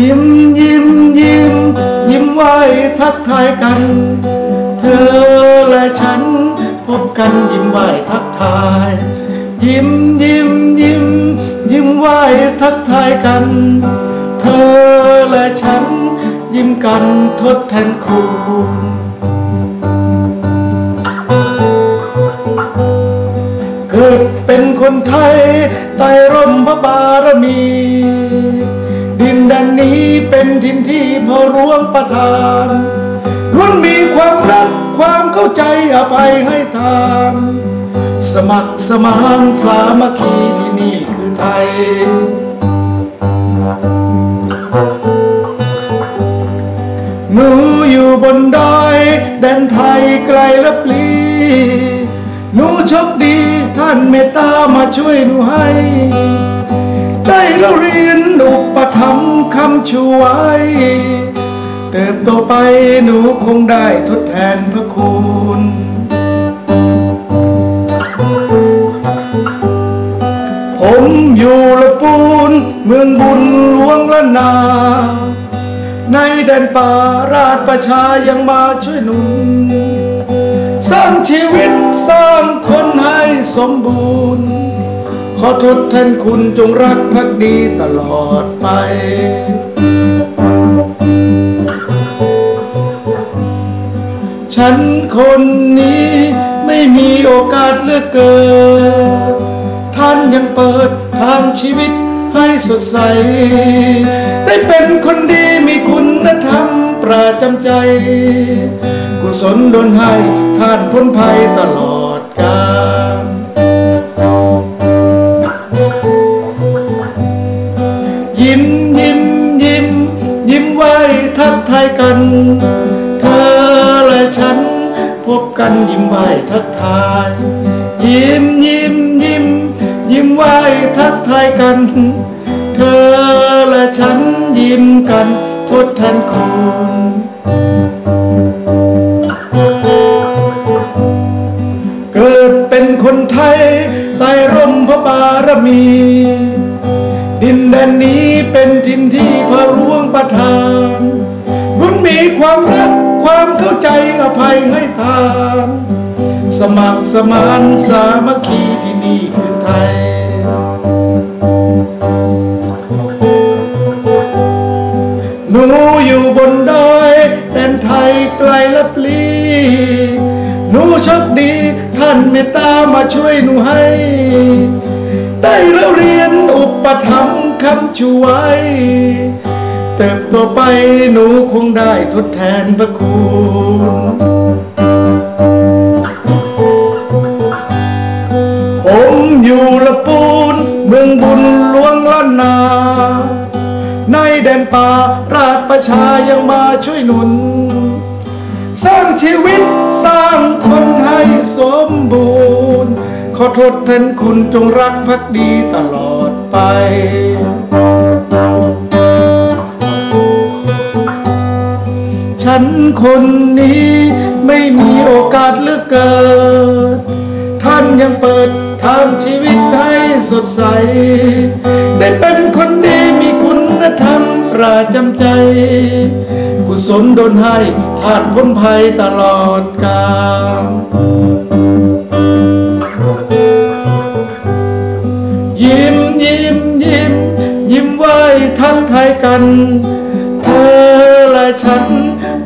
ยิ้มยิ้มยิ้ม ยิ้มไหวทักทายกัน เธอและฉันพบกันยิ้มไหวทักทาย ยิ้มยิ้มยิ้ม ยิ้มไหวทักทายกัน เธอและฉัน ยิ้มกันทดแทนคุณเกิดเป็นคนไทยใต้ร่มพระบารมี เป็นดินที่พอร่วงประทานล้วนมีความรักความเข้าใจอภัยให้ทาน สมัครสมานสามัคคีที่นี่คือไทยหนูอยู่บนดอย แดนไทยไกลละปลีหนูโชคดีท่านเมตตามาช่วยหนูให้ ได้เราเรียนอุปถัมภ์ คำช่วย เติบโตไปหนูคงได้ทดแทนพระคุณผมอยู่ละปูนเมืองบุญหลวงละนา ในแดนป่าราชประชายังมาช่วยหนุน สร้างชีวิตสร้างคนให้สมบูรณ์ ขอทดแทนคุณจงรักภักดีตลอดไปฉันคนนี้ไม่มีโอกาสเลือกเกิด ท่านยังเปิดทางชีวิตให้สดใส ได้เป็นคนดีมีคุณธรรมประจำใจ กุศลดลให้ท่านพ้นภัยตลอดกาลายกัน เธอและฉัน พบกันยิ้มไหวทักทาย ยิ้มยิ้มยิ้ม ยิ้มไหวทักทายกัน เธอและฉันยิ้มกันทดแทนคุณเกิดเป็นคนไทยใต้ร่มพระบารมี ดินแดนนี้เป็นถิ่นที่พระร่วงประทาน มีความรักความเข้าใจอภัยให้ทาน สมัครสมานสามัคคีที่นี่คือไทย หนูอยู่บนดอยแดนไทยไกลลับลี หนูโชคดีท่านเมตตามาช่วยหนูให้ ได้เราเรียนอุปถัมภ์คำช่วย เติบโตไปหนูคงได้ทดแทนพระคุณผมอยู่ละปูนเมืองบุญหลวงล้านนา ในแดนป่าราชประชายังมาช่วยหนุน สร้างชีวิตสร้างคนให้สมบูรณ์ ขอทดแทนคุณจงรักภักดีตลอดไป นคนนี้ไม่มีโอกาสเลือกเกิด ท่านยังเปิดทางชีวิตให้สดใส ได้เป็นคนดีมีคุณธรรมประจำใจ กุศลดลให้ท่านพ้นภัยตลอดกาลยิ้มยิ้มยิ้มยิ้มไหวทักทายกัน เธอและฉัน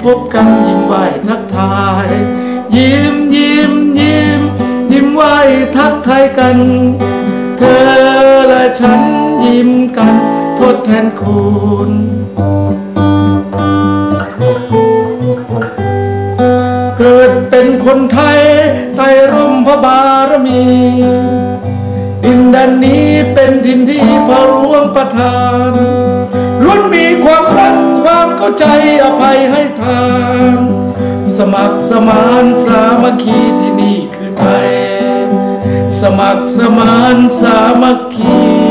พบกันยิ้มไหวทักทาย ยิ้มยิ้มยิ้มยิ้มไหวทักทายกัน เธอและฉันยิ้มกันทดแทนคุณเกิดเป็นคนไทยใต้ร่มพระบารมี ดินแดนนี้เป็นดินที่พระร่วงประทานล้วนมีความรักความ เข้าใจอภัยให้ทาน สมัครสมานสามัคคีที่นี่คือไทย สมัครสมานสามัคคี